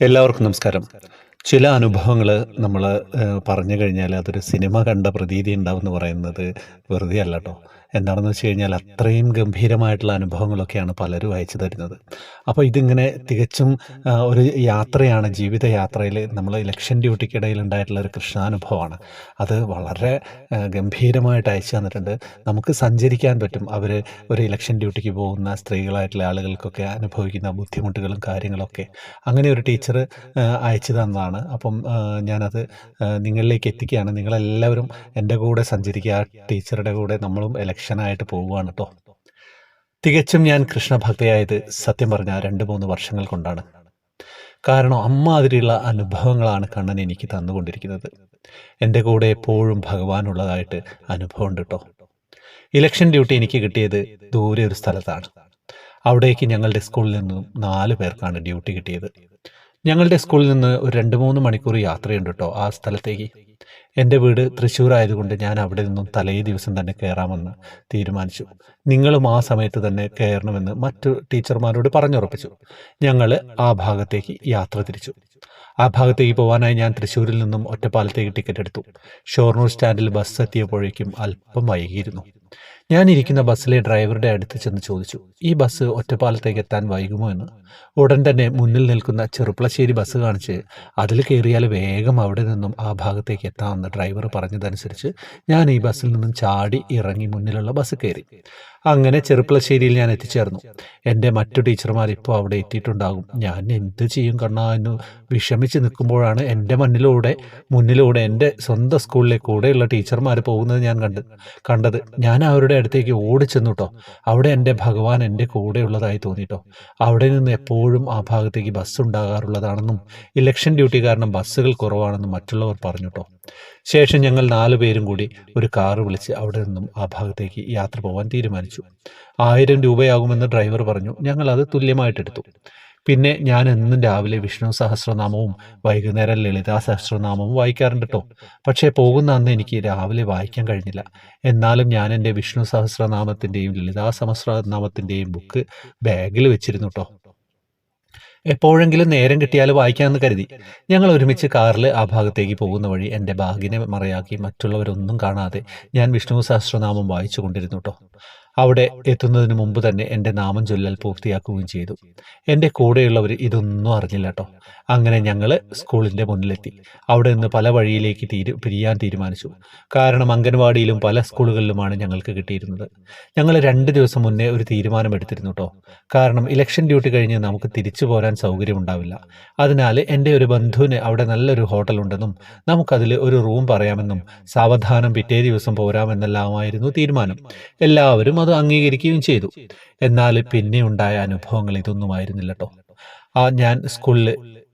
എല്ലാവർക്കും നമസ്കാരം. ചില അനുഭവങ്ങൾ നമ്മൾ പറഞ്ഞു കഴിഞ്ഞാൽ അതൊരു സിനിമ കണ്ട പ്രതീതി ഉണ്ടാവും എന്ന് പറയുന്നത് വെറുതെ അല്ല കേട്ടോ എന്താണെന്ന് വെച്ച് കഴിഞ്ഞാൽ അത്രയും ഗംഭീരമായിട്ടുള്ള അനുഭവങ്ങളൊക്കെയാണ് പലരും അയച്ചു തരുന്നത്. അപ്പോൾ ഇതിങ്ങനെ തികച്ചും ഒരു യാത്രയാണ് ജീവിതയാത്രയിൽ നമ്മൾ ഇലക്ഷൻ ഡ്യൂട്ടിക്കിടയിൽ ഉണ്ടായിട്ടുള്ള ഒരു കൃഷ്ണാനുഭവമാണ്. അത് വളരെ ഗംഭീരമായിട്ട് അയച്ചു തന്നിട്ടുണ്ട്. നമുക്ക് സഞ്ചരിക്കാൻ പറ്റും. അവർ ഒരു ഇലക്ഷൻ ഡ്യൂട്ടിക്ക് പോകുന്ന സ്ത്രീകളായിട്ടുള്ള ആളുകൾക്കൊക്കെ അനുഭവിക്കുന്ന ബുദ്ധിമുട്ടുകളും കാര്യങ്ങളൊക്കെ. അങ്ങനെ ഒരു ടീച്ചർ അയച്ചു തന്നതാണ്. അപ്പം ഞാനത് നിങ്ങളിലേക്ക് എത്തിക്കുകയാണ്. നിങ്ങളെല്ലാവരും എന്റെ കൂടെ സഞ്ചരിക്കുക ടീച്ചറുടെ കൂടെ നമ്മളും ഇലക്ഷനായിട്ട് പോവുകയാണ് കേട്ടോ തികച്ചും ഞാൻ കൃഷ്ണഭക്തയായത് സത്യം പറഞ്ഞ രണ്ട് മൂന്ന് വർഷങ്ങൾ കൊണ്ടാണ്. കാരണം അമ്മാതിരിയുള്ള അനുഭവങ്ങളാണ് കണ്ണൻ എനിക്ക് തന്നുകൊണ്ടിരിക്കുന്നത്. എന്റെ കൂടെ എപ്പോഴും ഭഗവാനുള്ളതായിട്ട് അനുഭവമുണ്ട് കേട്ടോ ഇലക്ഷൻ ഡ്യൂട്ടി എനിക്ക് കിട്ടിയത് ദൂരെ ഒരു സ്ഥലത്താണ്. അവിടേക്ക് ഞങ്ങളുടെ സ്കൂളിൽ നിന്നും നാല് പേർക്കാണ് ഡ്യൂട്ടി കിട്ടിയത്. ഞങ്ങളുടെ സ്കൂളിൽ നിന്ന് ഒരു രണ്ട് മൂന്ന് മണിക്കൂർ യാത്രയുണ്ട് കേട്ടോ ആ സ്ഥലത്തേക്ക്. എന്റെ വീട് തൃശ്ശൂർ ആയതുകൊണ്ട് ഞാൻ അവിടെ നിന്നും തലേ ദിവസം തന്നെ കയറാമെന്ന് തീരുമാനിച്ചു. നിങ്ങളും ആ സമയത്ത് തന്നെ കയറണമെന്ന് മറ്റു ടീച്ചർമാരോട് പറഞ്ഞുറപ്പിച്ചു. ഞങ്ങൾ ആ ഭാഗത്തേക്ക് യാത്ര തിരിച്ചു. ആ ഭാഗത്തേക്ക് പോകാനായി ഞാൻ തൃശ്ശൂരിൽ നിന്നും ഒറ്റപ്പാലത്തേക്ക് ടിക്കറ്റ് എടുത്തു. ഷോർണൂർ സ്റ്റാൻഡിൽ ബസ് എത്തിയപ്പോഴേക്കും അല്പം വൈകിയിരുന്നു. ഞാൻ ഇരിക്കുന്ന ബസ്സിലെ ഡ്രൈവറുടെ അടുത്ത് ചെന്ന് ചോദിച്ചു ഈ ബസ് ഒറ്റപ്പാലത്തേക്ക് എത്താൻ വൈകുമോ എന്ന്? ഉടൻ തന്നെ മുന്നിൽ നിൽക്കുന്ന ചെറുപ്പളശ്ശേരി ബസ് കാണിച്ച് അതിൽ കയറിയാൽ വേഗം അവിടെ നിന്നും ആ ഭാഗത്തേക്ക് എത്താമെന്ന് ഡ്രൈവർ പറഞ്ഞതനുസരിച്ച് ഞാൻ ഈ ബസ്സിൽ നിന്നും ചാടി ഇറങ്ങി മുന്നിലുള്ള ബസ് കയറി. അങ്ങനെ ചെറുപ്പളശ്ശേരിയിൽ ഞാൻ എത്തിച്ചേർന്നു. എന്റെ മറ്റു ടീച്ചർമാർ ഇപ്പോൾ അവിടെ എത്തിയിട്ടുണ്ടാകും. ഞാൻ എന്ത് ചെയ്യും കണ്ണാ എന്ന് വിഷമിച്ച് നിൽക്കുമ്പോഴാണ് എന്റെ മണ്ണിലൂടെ മുന്നിലൂടെ എന്റെ സ്വന്തം സ്കൂളിലെ കൂടെയുള്ള ടീച്ചർമാർ പോകുന്നത് ഞാൻ കണ്ട് കണ്ടത്. ഞാൻ അവരുടെ അടുത്തേക്ക് ഓടിച്ചെന്നു കേട്ടോ അവിടെ എന്റെ ഭഗവാൻ എന്റെ കൂടെ കൂടെയുള്ളതായി തോന്നിട്ടോ. അവിടെ നിന്ന് എപ്പോഴും ആ ഭാഗത്തേക്ക് ബസ് ഉണ്ടാകാറുള്ളതാണെന്നും ഇലക്ഷൻ ഡ്യൂട്ടി കാരണം ബസ്സുകൾ കുറവാണെന്നും മറ്റുള്ളവർ പറഞ്ഞു ശേഷം ഞങ്ങൾ നാലു പേരും കൂടി ഒരു കാറ് വിളിച്ച് അവിടെ നിന്നും ആ ഭാഗത്തേക്ക് യാത്ര പോകാൻ തീരുമാനിച്ചു. ആയിരം രൂപയാകുമെന്ന് ഡ്രൈവർ പറഞ്ഞു. ഞങ്ങൾ അത് തുല്യമായിട്ടെടുത്തു. പിന്നെ ഞാൻ എന്നും രാവിലെ വിഷ്ണു സഹസ്രനാമവും വൈകുന്നേരം ലളിതാ സഹസ്രനാമവും വായിക്കാറുണ്ട് കേട്ടോ പക്ഷേ പോകുന്ന അന്ന് എനിക്ക് രാവിലെ വായിക്കാൻ കഴിഞ്ഞില്ല. എന്നാലും ഞാൻ എന്റെ വിഷ്ണു സഹസ്രനാമത്തിന്റെയും ലളിതാ സഹസ്രനാമത്തിന്റെയും ബുക്ക് ബാഗിൽ വെച്ചിരുന്നു കേട്ടോ എപ്പോഴെങ്കിലും നേരം കിട്ടിയാൽ വായിക്കാമെന്ന് കരുതി. ഞങ്ങൾ ഒരുമിച്ച് കാറിൽ ആ ഭാഗത്തേക്ക് പോകുന്ന വഴി എന്റെ ബാഗിനെ മറയാക്കി മറ്റുള്ളവരൊന്നും കാണാതെ ഞാൻ വിഷ്ണു സഹസ്രനാമം വായിച്ചു കൊണ്ടിരുന്നു കേട്ടോ അവിടെ എത്തുന്നതിന് മുമ്പ് തന്നെ എന്റെ നാമം ചൊല്ലൽ പൂർത്തിയാക്കുകയും ചെയ്തു. എന്റെ കൂടെയുള്ളവർ ഇതൊന്നും അറിഞ്ഞില്ല കേട്ടോ. അങ്ങനെ ഞങ്ങൾ സ്കൂളിന്റെ മുന്നിലെത്തി. അവിടെ നിന്ന് പല വഴിയിലേക്ക് തീരു പിരിയാൻ തീരുമാനിച്ചു. കാരണം അംഗൻവാടിയിലും പല സ്കൂളുകളിലുമാണ് ഞങ്ങൾക്ക് കിട്ടിയിരുന്നത്. ഞങ്ങൾ രണ്ട് ദിവസം മുന്നേ ഒരു തീരുമാനം എടുത്തിരുന്നു കേട്ടോ. കാരണം ഇലക്ഷൻ ഡ്യൂട്ടി കഴിഞ്ഞ് നമുക്ക് തിരിച്ചു പോരാൻ സൗകര്യമുണ്ടാവില്ല അതിനാൽ എന്റെ ഒരു ബന്ധുവിന് അവിടെ നല്ലൊരു ഹോട്ടലുണ്ടെന്നും നമുക്കതിൽ ഒരു റൂം പറയാമെന്നും സാവധാനം പിറ്റേ ദിവസം പോരാമെന്നെല്ലാമായിരുന്നു തീരുമാനം. എല്ലാവരും അത് അംഗീകരിക്കുകയും ചെയ്തു. എന്നാൽ പിന്നെ ഉണ്ടായ അനുഭവങ്ങൾ ഇതൊന്നുമായിരുന്നില്ല കേട്ടോ ആ ഞാൻ സ്കൂളിൽ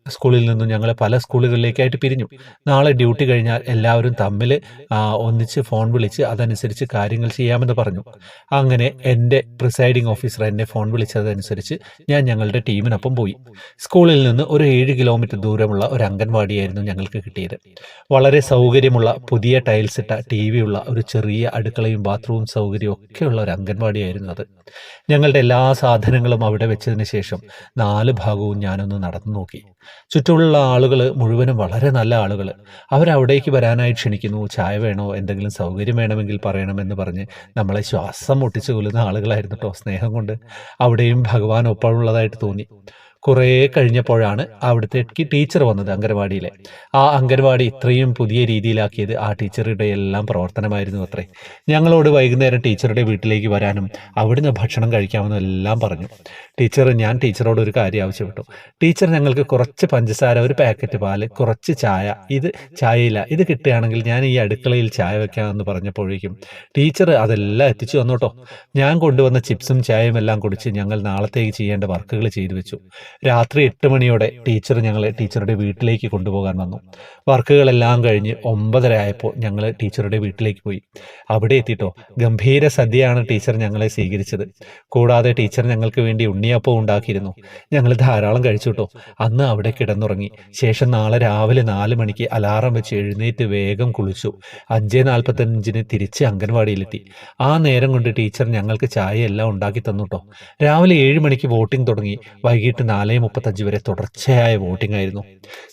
സ്കൂളിൽ നിന്നും ഞങ്ങൾ പല സ്കൂളുകളിലേക്കായിട്ട് പിരിഞ്ഞു. നാളെ ഡ്യൂട്ടി കഴിഞ്ഞാൽ എല്ലാവരും തമ്മിൽ ഒന്നിച്ച് ഫോൺ വിളിച്ച് അതനുസരിച്ച് കാര്യങ്ങൾ ചെയ്യാമെന്ന് പറഞ്ഞു. അങ്ങനെ എന്റെ പ്രിസൈഡിംഗ് ഓഫീസർ എന്നെ ഫോൺ വിളിച്ചതനുസരിച്ച് ഞാൻ ഞങ്ങളുടെ ടീമിനൊപ്പം പോയി. സ്കൂളിൽ നിന്ന് ഒരു ഏഴ് കിലോമീറ്റർ ദൂരമുള്ള ഒരു അംഗൻവാടിയായിരുന്നു ഞങ്ങൾക്ക് കിട്ടിയത്. വളരെ സൗകര്യമുള്ള പുതിയ ടൈൽസ് ഇട്ട ടി ഉള്ള ഒരു ചെറിയ അടുക്കളയും ബാത്റൂം സൗകര്യവും ഒക്കെയുള്ള ഒരു അംഗൻവാടിയായിരുന്നു അത്. ഞങ്ങളുടെ എല്ലാ സാധനങ്ങളും അവിടെ വെച്ചതിന് ശേഷം നാല് ഭാഗവും ഞാനൊന്ന് നടന്നു നോക്കി. ചുറ്റുമുള്ള ആളുകൾ മുഴുവനും വളരെ നല്ല ആളുകൾ അവരവിടേക്ക് വരാനായി ക്ഷണിക്കുന്നു. ചായ വേണോ? എന്തെങ്കിലും സൗകര്യം വേണമെങ്കിൽ പറയണമെന്ന് പറഞ്ഞ് നമ്മളെ ശ്വാസം മുട്ടിച്ചു കൊല്ലുന്ന ആളുകളായിരുന്നു കേട്ടോ സ്നേഹം കൊണ്ട്. അവിടെയും ഭഗവാൻ ഒപ്പമുള്ളതായിട്ട് തോന്നി. കുറേ കഴിഞ്ഞപ്പോഴാണ് അവിടുത്തെ ടീച്ചർ വന്നത് അംഗൻവാടിയിലെ. ആ അംഗൻവാടി ഇത്രയും പുതിയ രീതിയിലാക്കിയത് ആ ടീച്ചറുടെ എല്ലാം പ്രവർത്തനമായിരുന്നു അത്രേ. ഞങ്ങളോട് വൈകുന്നേരം ടീച്ചറുടെ വീട്ടിലേക്ക് വരാനും അവിടുന്ന് ഭക്ഷണം കഴിക്കാമെന്നും എല്ലാം പറഞ്ഞു. ടീച്ചർ ഞാൻ ടീച്ചറോട് ഒരു കാര്യം ആവശ്യപ്പെട്ടു. ടീച്ചർ ഞങ്ങൾക്ക് കുറച്ച് പഞ്ചസാര ഒരു പാക്കറ്റ് പാൽ കുറച്ച് ചായ ഇത് ചായയില്ല ഇത് കിട്ടുകയാണെങ്കിൽ ഞാൻ ഈ അടുക്കളയിൽ ചായ വെക്കാമെന്ന് പറഞ്ഞപ്പോഴേക്കും ടീച്ചർ അതെല്ലാം എത്തിച്ചു വന്നോട്ടോ ഞാൻ കൊണ്ടുവന്ന ചിപ്സും ചായയും എല്ലാം കുടിച്ച് ഞങ്ങൾ നാളത്തേക്ക് ചെയ്യേണ്ട വർക്കുകൾ ചെയ്തു വെച്ചു. രാത്രി എട്ട് മണിയോടെ ടീച്ചർ ഞങ്ങളെ ടീച്ചറുടെ വീട്ടിലേക്ക് കൊണ്ടുപോകാൻ വന്നു. വർക്കുകളെല്ലാം കഴിഞ്ഞ് ഒമ്പതര ആയപ്പോൾ ഞങ്ങൾ ടീച്ചറുടെ വീട്ടിലേക്ക് പോയി. അവിടെ എത്തിയിട്ടോ ഗംഭീര സദ്യയാണ് ടീച്ചർ ഞങ്ങളെ സ്വീകരിച്ചത്. കൂടാതെ ടീച്ചർ ഞങ്ങൾക്ക് വേണ്ടി ഉണ്ണിയപ്പം ഉണ്ടാക്കിയിരുന്നു. ഞങ്ങൾ ധാരാളം കഴിച്ചു കേട്ടോ. അന്ന് അവിടെ കിടന്നുറങ്ങി. ശേഷം നാളെ രാവിലെ നാല് മണിക്ക് അലാറം വെച്ച് എഴുന്നേറ്റ് വേഗം കുളിച്ചു. അഞ്ച് നാൽപ്പത്തഞ്ചിന് തിരിച്ച് അംഗൻവാടിയിലെത്തി. ആ നേരം കൊണ്ട് ടീച്ചർ ഞങ്ങൾക്ക് ചായ എല്ലാം ഉണ്ടാക്കി തന്നു കേട്ടോ. രാവിലെ ഏഴ് മണിക്ക് വോട്ടിംഗ് തുടങ്ങി. വൈകിട്ട് നാല് നാല് മുപ്പത്തഞ്ച് വരെ തുടർച്ചയായ വോട്ടിംഗ് ആയിരുന്നു.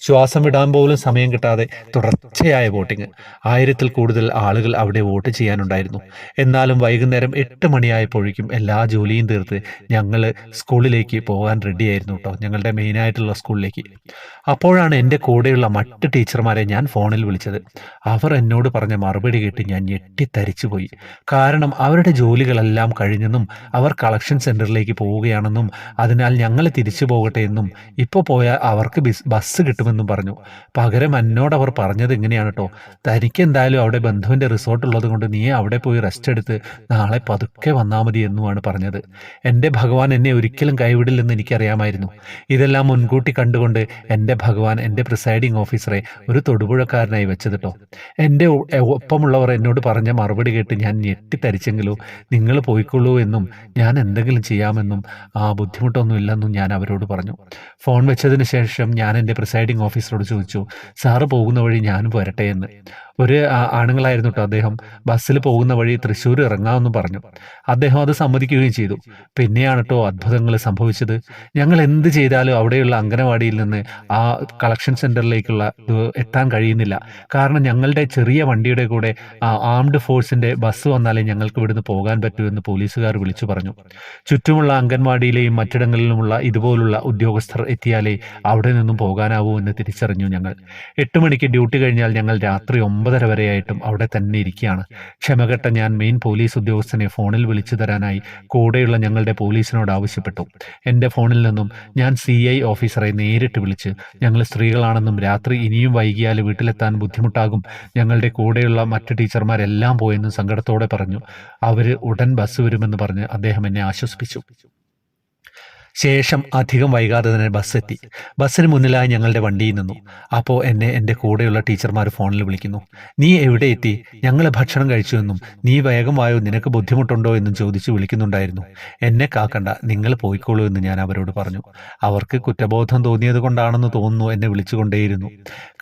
ശ്വാസം വിടാൻ പോലും സമയം കിട്ടാതെ തുടർച്ചയായ വോട്ടിംഗ്. ആയിരത്തിൽ കൂടുതൽ ആളുകൾ അവിടെ വോട്ട് ചെയ്യാനുണ്ടായിരുന്നു. എന്നാലും വൈകുന്നേരം എട്ട് മണിയായപ്പോഴേക്കും എല്ലാ ജോലിയും തീർത്ത് ഞങ്ങൾ സ്കൂളിലേക്ക് പോകാൻ റെഡിയായിരുന്നു കേട്ടോ ഞങ്ങളുടെ മെയിനായിട്ടുള്ള സ്കൂളിലേക്ക്. അപ്പോഴാണ് എന്റെ കൂടെയുള്ള മറ്റ് ടീച്ചർമാരെ ഞാൻ ഫോണിൽ വിളിച്ചത്. അവർ എന്നോട് പറഞ്ഞ മറുപടി കേട്ട് ഞാൻ ഞെട്ടിത്തരിച്ചു പോയി. കാരണം അവരുടെ ജോലികളെല്ലാം കഴിഞ്ഞെന്നും അവർ കളക്ഷൻ സെന്ററിലേക്ക് പോവുകയാണെന്നും അതിനാൽ ഞങ്ങൾ തിരിച്ചു പോകട്ടെ എന്നും ഇപ്പോൾ പോയാൽ അവർക്ക് ബിസ് കിട്ടുമെന്നും പറഞ്ഞു. പകരം എന്നോട് അവർ പറഞ്ഞത് എങ്ങനെയാണ് കേട്ടോ. തനിക്ക് എന്തായാലും അവിടെ ബന്ധുവിന്റെ റിസോർട്ട് ഉള്ളത് കൊണ്ട് നീ അവിടെ പോയി റെസ്റ്റ് എടുത്ത് നാളെ പതുക്കെ വന്നാൽ മതി എന്നുമാണ് പറഞ്ഞത്. എന്റെ ഭഗവാൻ എന്നെ ഒരിക്കലും കൈവിടില്ലെന്ന് എനിക്കറിയാമായിരുന്നു. ഇതെല്ലാം മുൻകൂട്ടി കണ്ടുകൊണ്ട് എന്റെ ഭഗവാൻ എന്റെ പ്രിസൈഡിംഗ് ഓഫീസറെ ഒരു തൊടുപുഴക്കാരനായി വെച്ചത് കേട്ടോ എന്റെ ഒപ്പമുള്ളവർ എന്നോട് പറഞ്ഞ മറുപടി കേട്ട് ഞാൻ ഞെട്ടിത്തരിച്ചെങ്കിലോ നിങ്ങൾ പോയിക്കൊള്ളൂ എന്നും ഞാൻ എന്തെങ്കിലും ചെയ്യാമെന്നും ആ ബുദ്ധിമുട്ടൊന്നും ഇല്ലെന്നും ഞാൻ അവരോട് പറഞ്ഞു. ഫോൺ വെച്ചതിന് ശേഷം ഞാൻ എന്റെ പ്രിസൈഡിംഗ് ഓഫീസറോട് ചോദിച്ചു സാറ് പോകുന്ന വഴി ഞാനും വരട്ടെ എന്ന്. ഒരു ആണുങ്ങളായിരുന്നു കേട്ടോ അദ്ദേഹം. ബസ്സിൽ പോകുന്ന വഴി തൃശ്ശൂർ ഇറങ്ങാമെന്ന് പറഞ്ഞു. അദ്ദേഹം അത് സമ്മതിക്കുകയും ചെയ്തു. പിന്നെയാണ് കേട്ടോ അത്ഭുതങ്ങൾ സംഭവിച്ചത്. ഞങ്ങൾ എന്ത് ചെയ്താലും അവിടെയുള്ള അംഗനവാടിയിൽ നിന്ന് ആ കളക്ഷൻ സെന്ററിലേക്കുള്ള എത്താൻ കഴിയുന്നില്ല. കാരണം ഞങ്ങളുടെ ചെറിയ വണ്ടിയുടെ കൂടെ ആംഡ് ഫോഴ്സിന്റെ ബസ് വന്നാലേ ഞങ്ങൾക്ക് ഇവിടുന്ന് പോകാൻ പറ്റൂ എന്ന് പോലീസുകാർ വിളിച്ചു പറഞ്ഞു. ചുറ്റുമുള്ള അംഗൻവാടിയിലെയും മറ്റിടങ്ങളിലുമുള്ള ഇതുപോലുള്ള ഉദ്യോഗസ്ഥർ എത്തിയാലേ അവിടെ നിന്നും പോകാനാവൂ എന്ന് തിരിച്ചറിഞ്ഞു ഞങ്ങൾ. എട്ട് മണിക്ക് ഡ്യൂട്ടി കഴിഞ്ഞാൽ ഞങ്ങൾ രാത്രി ഒമ്പതര വരെയായിട്ടും അവിടെ തന്നെ ഇരിക്കുകയാണ്. ക്ഷമകെട്ട ഞാൻ മെയിൻ പോലീസ് ഉദ്യോഗസ്ഥനെ ഫോണിൽ വിളിച്ചു തരാനായി കൂടെയുള്ള ഞങ്ങളുടെ പോലീസിനോട് ആവശ്യപ്പെട്ടു. എന്റെ ഫോണിൽ നിന്നും ഞാൻ സി ഐ ഓഫീസറെ നേരിട്ട് വിളിച്ച് ഞങ്ങൾ സ്ത്രീകളാണെന്നും രാത്രി ഇനിയും വൈകിയാൽ വീട്ടിലെത്താൻ ബുദ്ധിമുട്ടാകും. ഞങ്ങളുടെ കൂടെയുള്ള മറ്റ് ടീച്ചർമാരെല്ലാം പോയെന്നും സങ്കടത്തോടെ പറഞ്ഞു. അവർ ഉടൻ ബസ് വരുമെന്ന് പറഞ്ഞ് അദ്ദേഹം എന്നെ ആശ്വസിപ്പിച്ചു. ശേഷം അധികം വൈകാതെ തന്നെ ബസ് എത്തി ബസ്സിന് മുന്നിലായി ഞങ്ങളുടെ വണ്ടിയിൽ നിന്നു. അപ്പോൾ എന്നെ എന്റെ കൂടെയുള്ള ടീച്ചർമാർ ഫോണിൽ വിളിക്കുന്നു. നീ എവിടെ എത്തി? ഞങ്ങൾ ഭക്ഷണം കഴിച്ചു എന്നും നീ വേഗം വായോ? നിനക്ക് ബുദ്ധിമുട്ടുണ്ടോ എന്നും ചോദിച്ചു വിളിക്കുന്നുണ്ടായിരുന്നു. എന്നെ കാക്കണ്ട നിങ്ങൾ പോയിക്കോളൂ എന്ന് ഞാൻ അവരോട് പറഞ്ഞു. അവർക്ക് കുറ്റബോധം തോന്നിയത് കൊണ്ടാണെന്ന് തോന്നുന്നു എന്നെ വിളിച്ചുകൊണ്ടേയിരുന്നു.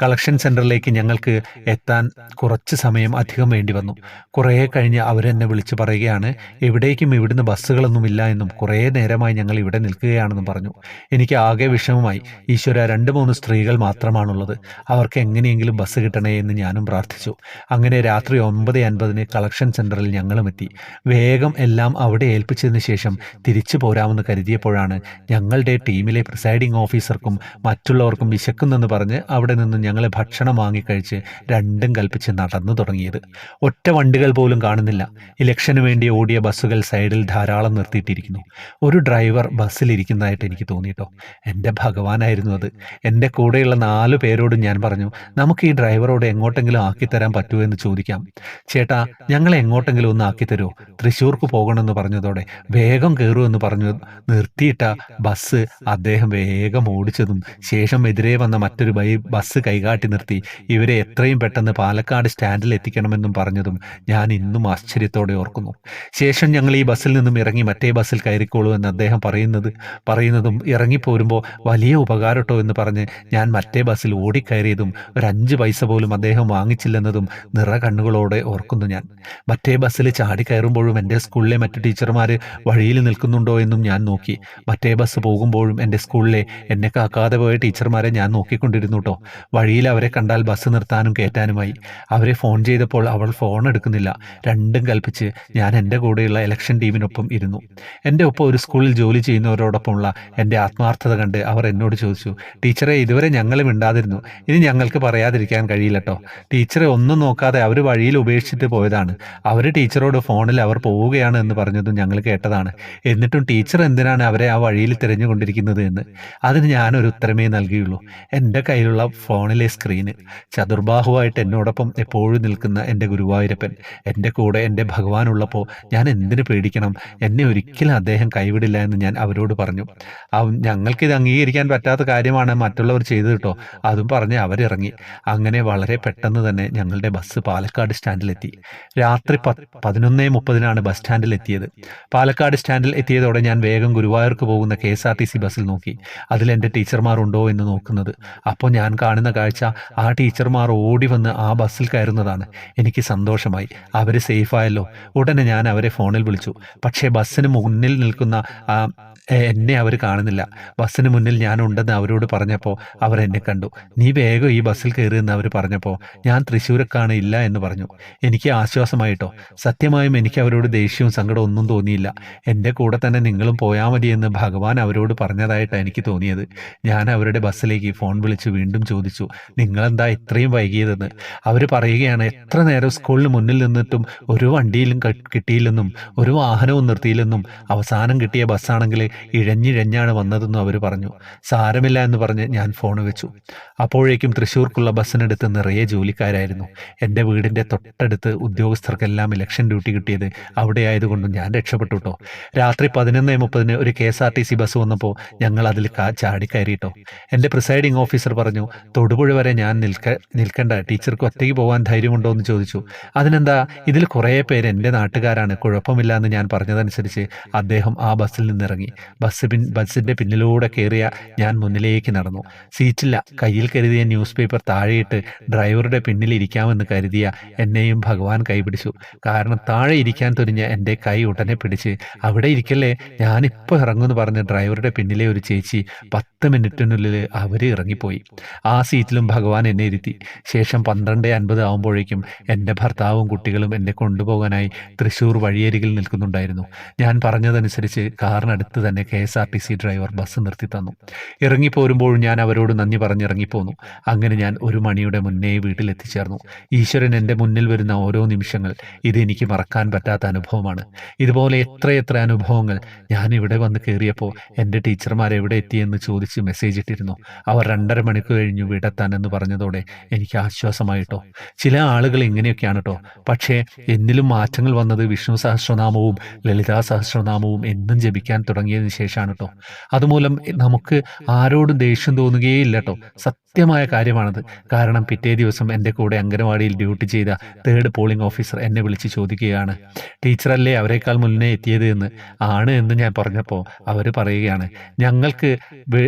കളക്ഷൻ സെന്ററിലേക്ക് ഞങ്ങൾക്ക് എത്താൻ കുറച്ച് സമയം അധികം വേണ്ടി വന്നു. കുറേ കഴിഞ്ഞ് അവരെന്നെ വിളിച്ചു പറയുകയാണ് എവിടേക്കും ഇവിടുന്ന് ബസ്സുകളൊന്നുമില്ല എന്നും കുറേ നേരമായി ഞങ്ങൾ ഇവിടെ നിൽക്കുകയാണെന്നും പറഞ്ഞു. എനിക്ക് ആകെ വിഷമമായി. ഈശ്വര രണ്ട് മൂന്ന് സ്ത്രീകൾ മാത്രമാണുള്ളത്. അവർക്ക് എങ്ങനെയെങ്കിലും ബസ് കിട്ടണേ എന്ന് ഞാനും പ്രാർത്ഥിച്ചു. അങ്ങനെ രാത്രി ഒമ്പത് അൻപതിന് കളക്ഷൻ സെന്ററിൽ ഞങ്ങളും എത്തി. വേഗം എല്ലാം അവിടെ ഏൽപ്പിച്ചതിന് ശേഷം തിരിച്ചു പോരാമെന്ന് കരുതിയപ്പോഴാണ് ഞങ്ങളുടെ ടീമിലെ പ്രിസൈഡിംഗ് ഓഫീസർക്കും മറ്റുള്ളവർക്കും വിശക്കുന്നെന്ന് പറഞ്ഞ് അവിടെ നിന്ന് ഞങ്ങളെ ഭക്ഷണം വാങ്ങിക്കഴിച്ച് രണ്ടും കൽപ്പിച്ച് നടന്നു തുടങ്ങിയത്. ഒറ്റ വണ്ടികൾ പോലും കാണുന്നില്ല. ഇലക്ഷന് വേണ്ടി ഓടിയ ബസ്സുകൾ സൈഡിൽ ധാരാളം നിർത്തിയിട്ടിരിക്കുന്നു. ഒരു ഡ്രൈവർ ബസ്സിലിരിക്കുന്നതായിട്ട് എനിക്ക് തോന്നിയിട്ടോ. എന്റെ ഭഗവാനായിരുന്നു അത്. എന്റെ കൂടെയുള്ള നാല് പേരോടും ഞാൻ പറഞ്ഞു നമുക്ക് ഈ ഡ്രൈവറോട് എങ്ങോട്ടെങ്കിലും ആക്കിത്തരാൻ പറ്റുമോ എന്ന് ചോദിക്കാം. ചേട്ടാ ഞങ്ങൾ എങ്ങോട്ടെങ്കിലും ഒന്ന് ആക്കിത്തരുമോ തൃശ്ശൂർക്ക് പോകണമെന്ന് പറഞ്ഞതോടെ വേഗം കയറുമെന്ന് പറഞ്ഞു. നിർത്തിയിട്ട ബസ് അദ്ദേഹം വേഗം ഓടിച്ചതും ശേഷം എതിരെ വന്ന മറ്റൊരു ബൈ ബസ് കൈകാട്ടി നിർത്തി. ഇവരെ എത്രയും പെട്ടെന്ന് പാലക്കാട് സ്റ്റാൻഡിൽ എത്തിക്കണമെന്നും പറഞ്ഞതും ഞാൻ ഇന്നും ആശ്ചര്യത്തോടെ ഓർക്കുന്നു. ശേഷം ഞങ്ങൾ ഈ ബസ്സിൽ നിന്നും ഇറങ്ങി മറ്റേ ബസ്സിൽ കയറിക്കോളൂ എന്ന് അദ്ദേഹം പറയുന്നത് പറയുന്നതും ഇറങ്ങിപ്പോരുമ്പോൾ വലിയ ഉപകാരട്ടോ എന്ന് പറഞ്ഞ് ഞാൻ മറ്റേ ബസ്സിൽ ഓടിക്കയറിയതും ഒരു അഞ്ച് പൈസ പോലും അദ്ദേഹം വാങ്ങിച്ചില്ലെന്നതും നിറ കണ്ണുകളോടെ ഓർക്കുന്നു ഞാൻ. മറ്റേ ബസ്സിൽ ചാടി കയറുമ്പോഴും എന്റെ സ്കൂളിലെ മറ്റു ടീച്ചർമാർ വഴിയിൽ നിൽക്കുന്നുണ്ടോ എന്നും ഞാൻ നോക്കി. മറ്റേ ബസ് പോകുമ്പോഴും എന്റെ സ്കൂളിലെ എന്നെ കാക്കാതെ പോയ ടീച്ചർമാരെ ഞാൻ നോക്കിക്കൊണ്ടിരുന്നു കേട്ടോ വഴിയിൽ അവരെ കണ്ടാൽ ബസ് നിർത്താനും കയറ്റാനുമായി. അവരെ ഫോൺ ചെയ്തപ്പോൾ അവൾ ഫോൺ എടുക്കുന്നില്ല. രണ്ടും കൽപ്പിച്ച് ഞാൻ എന്റെ കൂടെയുള്ള ഇലക്ഷൻ ടീമിനൊപ്പം ഇരുന്നു. എന്റെ ഒപ്പം ഒരു സ്കൂളിൽ ജോലി ചെയ്യുന്നവരോടൊപ്പമുള്ള എന്റെ ആത്മാർത്ഥത കണ്ട് അവർ എന്നോട് ചോദിച്ചു ടീച്ചറെ ഇതുവരെ ഞങ്ങളും മിണ്ടാതിരുന്നു. ഇനി ഞങ്ങൾക്ക് പറയാതിരിക്കാൻ കഴിയില്ലട്ടോ ടീച്ചറെ ഒന്നും നോക്കാതെ അവർ വഴിയിൽ ഉപേക്ഷിച്ചിട്ട് പോയതാണ്. അവർ ടീച്ചറോട് ഫോണിൽ അവർ പോവുകയാണ് എന്ന് പറഞ്ഞതും ഞങ്ങൾ കേട്ടതാണ്. എന്നിട്ടും ടീച്ചർ എന്തിനാണ് അവരെ ആ വഴിയിൽ തിരഞ്ഞുകൊണ്ടിരിക്കുന്നത് എന്ന്? അതിന് ഞാനൊരു ഉത്തരമേ നൽകിയുള്ളൂ. എന്റെ കയ്യിലുള്ള ഫോണിലെ സ്ക്രീന്. ചതുർബാഹുവായിട്ട് എന്നോടൊപ്പം എപ്പോഴും നിൽക്കുന്ന എന്റെ ഗുരുവായൂരപ്പൻ എന്റെ കൂടെ എന്റെ ഭഗവാനുള്ളപ്പോൾ ഞാൻ എന്തിനു പേടിക്കണം? എന്നെ ഒരിക്കലും അദ്ദേഹം കൈവിടില്ല എന്ന് ഞാൻ അവരോട് പറഞ്ഞു. ഞങ്ങൾക്ക് ഞങ്ങൾക്കിത് അംഗീകരിക്കാൻ പറ്റാത്ത കാര്യമാണ് മറ്റുള്ളവർ ചെയ്ത് കേട്ടോ. അതും പറഞ്ഞ് അവരിറങ്ങി. അങ്ങനെ വളരെ പെട്ടെന്ന് തന്നെ ഞങ്ങളുടെ ബസ് പാലക്കാട് സ്റ്റാൻഡിലെത്തി. രാത്രി പത്ത് പതിനൊന്നേ മുപ്പതിനാണ് ബസ് സ്റ്റാൻഡിൽ എത്തിയത് പാലക്കാട് സ്റ്റാൻഡിൽ എത്തിയതോടെ ഞാൻ വേഗം ഗുരുവായൂർക്ക് പോകുന്ന K S R T C ബസ്സിൽ നോക്കി. അതിൽ എന്റെ ടീച്ചർമാരുണ്ടോ എന്ന് നോക്കുന്നത്. അപ്പോൾ ഞാൻ കാണുന്ന കാഴ്ച ആ ടീച്ചർമാർ ഓടി വന്ന് ആ ബസ്സിൽ കയറുന്നതാണ്. എനിക്ക് സന്തോഷമായി. അവർ സേഫായല്ലോ. ഉടനെ ഞാൻ അവരെ ഫോണിൽ വിളിച്ചു. പക്ഷേ ബസ്സിന് മുന്നിൽ നിൽക്കുന്ന ആ, എന്നെ അവർ കാണുന്നില്ല. ബസ്സിന് മുന്നിൽ ഞാൻ ഉണ്ടെന്ന് അവരോട് പറഞ്ഞപ്പോൾ അവർ എന്നെ കണ്ടു. നീ വേഗം ഈ ബസ്സിൽ കയറിയെന്ന് അവർ പറഞ്ഞപ്പോൾ ഞാൻ തൃശ്ശൂരക്കാണ് ഇല്ല എന്ന് പറഞ്ഞു. എനിക്ക് ആശ്വാസമായിട്ടോ? സത്യമായും എനിക്ക് അവരോട് ദേഷ്യവും സങ്കടവും ഒന്നും തോന്നിയില്ല. എന്റെ കൂടെ തന്നെ നിങ്ങളും പോയാൽ മതിയെന്ന് ഭഗവാൻ അവരോട് പറഞ്ഞതായിട്ടാണ് എനിക്ക് തോന്നിയത്. ഞാൻ അവരുടെ ബസ്സിലേക്ക് ഫോൺ വിളിച്ച് വീണ്ടും ചോദിച്ചു നിങ്ങളെന്താ ഇത്രയും വൈകിയതെന്ന്? അവർ പറയുകയാണ് എത്ര നേരം സ്കൂളിന് മുന്നിൽ നിന്നിട്ടും ഒരു വണ്ടിയിലും കിട്ടിയില്ലെന്നും ഒരു വാഹനവും നിർത്തിയില്ലെന്നും അവസാനം കിട്ടിയ ബസ്സാണെങ്കിൽ ഇഴഞ്ഞിഴഞ്ഞാണ് വന്നതെന്നും അവർ പറഞ്ഞു. സാരമില്ല എന്ന് പറഞ്ഞ് ഞാൻ ഫോൺ വെച്ചു. അപ്പോഴേക്കും തൃശ്ശൂർക്കുള്ള ബസ്സിനടുത്ത് നിറയെ ജോലിക്കാരായിരുന്നു. എന്റെ വീടിന്റെ തൊട്ടടുത്ത് ഉദ്യോഗസ്ഥർക്കെല്ലാം ഇലക്ഷൻ ഡ്യൂട്ടി കിട്ടിയത് അവിടെ ആയതുകൊണ്ടും ഞാൻ രക്ഷപ്പെട്ടു കേട്ടോ രാത്രി പതിനൊന്ന് മുപ്പതിന് ഒരു K S R T C bus വന്നപ്പോൾ ഞങ്ങൾ അതിൽ കാ ചാടിക്കയറിയിട്ടോ. എന്റെ പ്രിസൈഡിംഗ് ഓഫീസർ പറഞ്ഞു തൊടുപുഴ വരെ ഞാൻ നിൽക്ക നിൽക്കണ്ട. ടീച്ചർക്ക് ഒറ്റയ്ക്ക് പോകാൻ ധൈര്യമുണ്ടോ എന്ന് ചോദിച്ചു. അതിനെന്താ? ഇതിൽ കുറേ പേര് എന്റെ നാട്ടുകാരാണ്. കുഴപ്പമില്ല എന്ന് ഞാൻ പറഞ്ഞതനുസരിച്ച് അദ്ദേഹം ആ ബസ്സിൽ നിന്നിറങ്ങി. ബസ് പിൻ പിന്നിലൂടെ കയറിയ ഞാൻ മുന്നിലേക്ക് നടന്നു. സീറ്റില്ല കയ്യിൽ കരുതിയ ന്യൂസ് പേപ്പർ താഴെയിട്ട് ഡ്രൈവറുടെ പിന്നിൽ ഇരിക്കാമെന്ന് കരുതിയ എന്നെയും ഭഗവാൻ കൈപിടിച്ചു. കാരണം താഴെ ഇരിക്കാൻ തുനിഞ്ഞ എന്റെ കൈ ഉടനെ പിടിച്ച് അവിടെ ഇരിക്കല്ലേ? ഞാനിപ്പോൾ ഇറങ്ങുമെന്ന് പറഞ്ഞ ഡ്രൈവറുടെ പിന്നിലെ ഒരു ചേച്ചി പത്ത് മിനിറ്റിനുള്ളിൽ അവർ ഇറങ്ങിപ്പോയി. ആ സീറ്റിലും ഭഗവാൻ എന്നെ ഇരുത്തി. ശേഷം പന്ത്രണ്ട് അൻപത് ആകുമ്പോഴേക്കും എന്റെ ഭർത്താവും കുട്ടികളും എന്നെ കൊണ്ടുപോകാനായി തൃശ്ശൂർ വഴിയരികിൽ നിൽക്കുന്നുണ്ടായിരുന്നു. ഞാൻ പറഞ്ഞതനുസരിച്ച് കാറിനടുത്ത് തന്നെ K S R T C driver bus നിർത്തി തന്നു. ഇറങ്ങിപ്പോരുമ്പോൾ ഞാൻ അവരോട് നന്ദി പറഞ്ഞിറങ്ങിപ്പോന്നു അങ്ങനെ ഞാൻ ഒരു മണിയുടെ മുന്നേ വീട്ടിലെത്തിച്ചേർന്നു. ഈശ്വരൻ എന്റെ മുന്നിൽ വരുന്ന ഓരോ നിമിഷങ്ങൾ ഇതെനിക്ക് മറക്കാൻ പറ്റാത്ത അനുഭവമാണ്. ഇതുപോലെ എത്രയെത്ര അനുഭവങ്ങൾ. ഞാൻ ഇവിടെ വന്ന് കയറിയപ്പോൾ എന്റെ ടീച്ചർമാർ എവിടെ എത്തിയെന്ന് ചോദിച്ച് മെസ്സേജ് ഇട്ടിരുന്നു. അവർ രണ്ടര മണിക്കൂർ കഴിഞ്ഞു വിടത്താൻ എന്ന് പറഞ്ഞതോടെ എനിക്ക് ആശ്വാസമായിട്ടോ. ചില ആളുകൾ ഇങ്ങനെയൊക്കെയാണ് കേട്ടോ പക്ഷേ എന്നിലും മാറ്റങ്ങൾ വന്നത് വിഷ്ണു സഹസ്രനാമവും ലളിതാ സഹസ്രനാമവും എന്നും ജപിക്കാൻ തുടങ്ങിയതിന് ശേഷമാണ് കേട്ടോ അതുമൂലം നമുക്ക് ആരോടും ദേഷ്യം തോന്നുകയേ ഇല്ല കേട്ടോ സത്യമായ കാര്യമാണത്. കാരണം പിറ്റേ ദിവസം എന്റെ കൂടെ അംഗനവാടിയിൽ ഡ്യൂട്ടി ചെയ്ത തേർഡ് പോളിംഗ് ഓഫീസർ എന്നെ വിളിച്ച് ചോദിക്കുകയാണ്. ടീച്ചറല്ലേ അവരെക്കാൾ മുന്നേ എത്തിയത് എന്ന്. ആണ് എന്ന് ഞാൻ പറഞ്ഞപ്പോൾ അവർ പറയുകയാണ്. ഞങ്ങൾക്ക്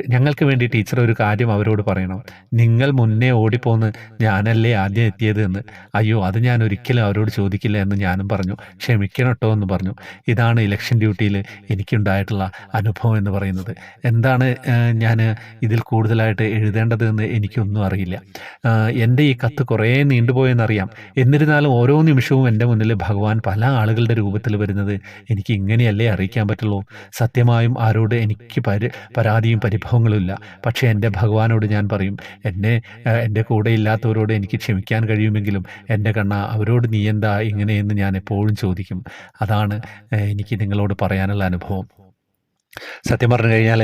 ഞങ്ങൾക്ക് വേണ്ടി ടീച്ചർ ഒരു കാര്യം അവരോട് പറയണം. നിങ്ങൾ മുന്നേ ഓടിപ്പോന്ന് ഞാനല്ലേ ആദ്യം എത്തിയത് എന്ന്. അയ്യോ അത് ഞാൻ ഒരിക്കലും അവരോട് ചോദിക്കില്ല എന്ന് ഞാനും പറഞ്ഞു. ക്ഷമിക്കണം കേട്ടോ എന്ന് പറഞ്ഞു. ഇതാണ് ഇലക്ഷൻ ഡ്യൂട്ടിയിൽ എനിക്കുണ്ടായിട്ടുള്ള അനുഭവം എന്ന് പറയുന്നത്. എന്താണ് ഞാൻ ഇതിൽ കൂടുതലായിട്ട് എഴുതേണ്ടത് എന്ന് എനിക്കൊന്നും അറിയില്ല. എന്റെ ഈ കത്ത് കുറേ നീണ്ടുപോയെന്നറിയാം. എന്നിരുന്നാലും ഓരോ നിമിഷവും എന്റെ മുന്നിൽ ഭഗവാൻ പല ആളുകളുടെ രൂപത്തിൽ വരുന്നത് എനിക്ക് ഇങ്ങനെയല്ലേ അറിയിക്കാൻ പറ്റുള്ളൂ? സത്യമായും ആരോട് എനിക്ക് പരി പരാതിയും പരിഭവങ്ങളും ഇല്ല പക്ഷേ എന്റെ ഭഗവാനോട് ഞാൻ പറയും എന്നെ എന്റെ കൂടെ ഇല്ലാത്തവരോട് എനിക്ക് ക്ഷമിക്കാൻ കഴിയുമെങ്കിലും എന്റെ കണ്ണ അവരോട് നീ എന്താ ഇങ്ങനെയെന്ന് ഞാൻ എപ്പോഴും ചോദിക്കും. അതാണ് എനിക്ക് നിങ്ങളോട് പറയാനുള്ള അനുഭവം. സത്യം പറഞ്ഞു കഴിഞ്ഞാൽ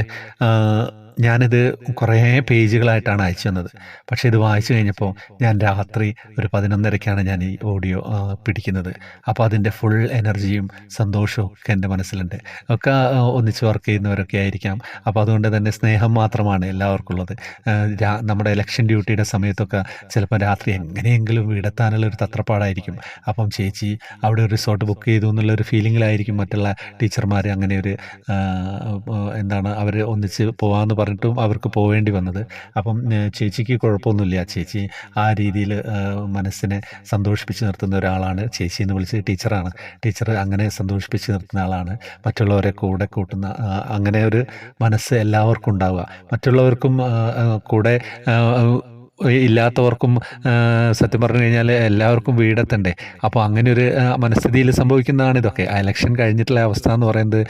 ഞാനിത് കുറേ പേജുകളായിട്ടാണ് അയച്ചു തന്നത്. പക്ഷേ ഇത് വായിച്ചു കഴിഞ്ഞപ്പോൾ ഞാൻ രാത്രി ഒരു പതിനൊന്നരയ്ക്കാണ് ഞാൻ ഈ ഓഡിയോ പിടിക്കുന്നത്. അപ്പോൾ അതിന്റെ ഫുൾ എനർജിയും സന്തോഷവും ഒക്കെ എന്റെ മനസ്സിലുണ്ട്. ഒക്കെ ഒന്നിച്ച് വർക്ക് ചെയ്യുന്നവരൊക്കെ ആയിരിക്കാം. അപ്പോൾ അതുകൊണ്ട് തന്നെ സ്നേഹം മാത്രമാണ് എല്ലാവർക്കും ഉള്ളത് നമ്മുടെ ഇലക്ഷൻ ഡ്യൂട്ടിയുടെ സമയത്തൊക്കെ ചിലപ്പോൾ രാത്രി എങ്ങനെയെങ്കിലും വീടെത്താനുള്ള ഒരു തത്രപ്പാടായിരിക്കും. അപ്പം ചേച്ചി അവിടെ ഒരു റിസോർട്ട് ബുക്ക് ചെയ്തു എന്നുള്ളൊരു ഫീലിങ്ങിലായിരിക്കും മറ്റുള്ള ടീച്ചർമാർ അങ്ങനെ ഒരു എന്താണ് അവർ ഒന്നിച്ച് പോകാമെന്ന് പറഞ്ഞിട്ടും അവർക്ക് പോവേണ്ടി വന്നത്. അപ്പം ചേച്ചിക്ക് കുഴപ്പമൊന്നുമില്ല. ചേച്ചി ആ രീതിയിൽ മനസ്സിനെ സന്തോഷിപ്പിച്ച് നിർത്തുന്ന ഒരാളാണ്. ചേച്ചി എന്ന് വിളിച്ച് ടീച്ചറാണ്. ടീച്ചർ അങ്ങനെ സന്തോഷിപ്പിച്ച് നിർത്തുന്ന ആളാണ്. മറ്റുള്ളവരെ കൂടെ കൂട്ടുന്ന അങ്ങനെ ഒരു മനസ്സ് എല്ലാവർക്കും ഉണ്ടാവുക. മറ്റുള്ളവർക്കും കൂടെ ഇല്ലാത്തവർക്കും സത്യം പറഞ്ഞു കഴിഞ്ഞാൽ എല്ലാവർക്കും വീടെത്തണ്ടേ. അപ്പോൾ അങ്ങനെ ഒരു മനസ്ഥിതിയിൽ സംഭവിക്കുന്നതാണ് ഇതൊക്കെ. ആ ഇലക്ഷൻ കഴിഞ്ഞിട്ടുള്ള അവസ്ഥ എന്ന് പറയുന്നത്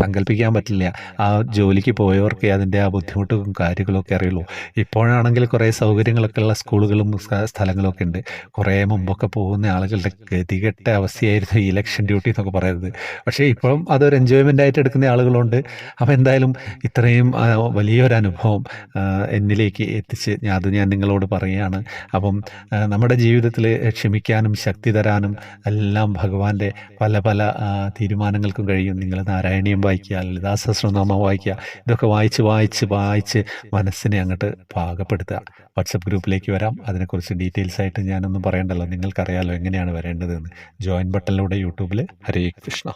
സങ്കല്പിക്കാൻ പറ്റില്ല. ആ ജോലിക്ക് പോയവർക്കേ അതിന്റെ ആ ബുദ്ധിമുട്ടും കാര്യങ്ങളൊക്കെ അറിയുള്ളൂ. ഇപ്പോഴാണെങ്കിൽ കുറേ സൗകര്യങ്ങളൊക്കെ ഉള്ള സ്കൂളുകളും സ്ഥലങ്ങളൊക്കെ ഉണ്ട്. കുറേ മുമ്പൊക്കെ പോകുന്ന ആളുകളുടെ ഗതികെട്ട അവസ്ഥയായിരുന്നു ഈ ഇലക്ഷൻ ഡ്യൂട്ടി എന്നൊക്കെ പറയുന്നത്. പക്ഷേ ഇപ്പോഴും അതൊരു എൻജോയ്മെന്റ് ആയിട്ട് എടുക്കുന്ന ആളുകളുണ്ട്. അപ്പോൾ എന്തായാലും ഇത്രയും വലിയൊരു അനുഭവം എന്നിലേക്ക് എത്തിച്ച് അത് ഞാൻ നിങ്ങളോട് പറയുകയാണ്. അപ്പം നമ്മുടെ ജീവിതത്തിൽ ക്ഷമിക്കാനും ശക്തി തരാനും എല്ലാം ഭഗവാന്റെ പല പല തീരുമാനങ്ങൾക്കും കഴിയും. നിങ്ങൾ നാരായണീയം വായിക്കുക ലളിതാ സഹസ്രനാമം വായിക്കുക ഇതൊക്കെ വായിച്ച് വായിച്ച് വായിച്ച് മനസ്സിനെ അങ്ങോട്ട് പാകപ്പെടുത്തുക. വാട്സപ്പ് ഗ്രൂപ്പിലേക്ക് വരാം. അതിനെക്കുറിച്ച് ഡീറ്റെയിൽസ് ആയിട്ട് ഞാനൊന്നും പറയണ്ടല്ലോ. നിങ്ങൾക്കറിയാലോ എങ്ങനെയാണ് വരേണ്ടതെന്ന്. ജോയിൻ ബട്ടണിലൂടെ യൂട്യൂബിൽ ഹരേ കൃഷ്ണ.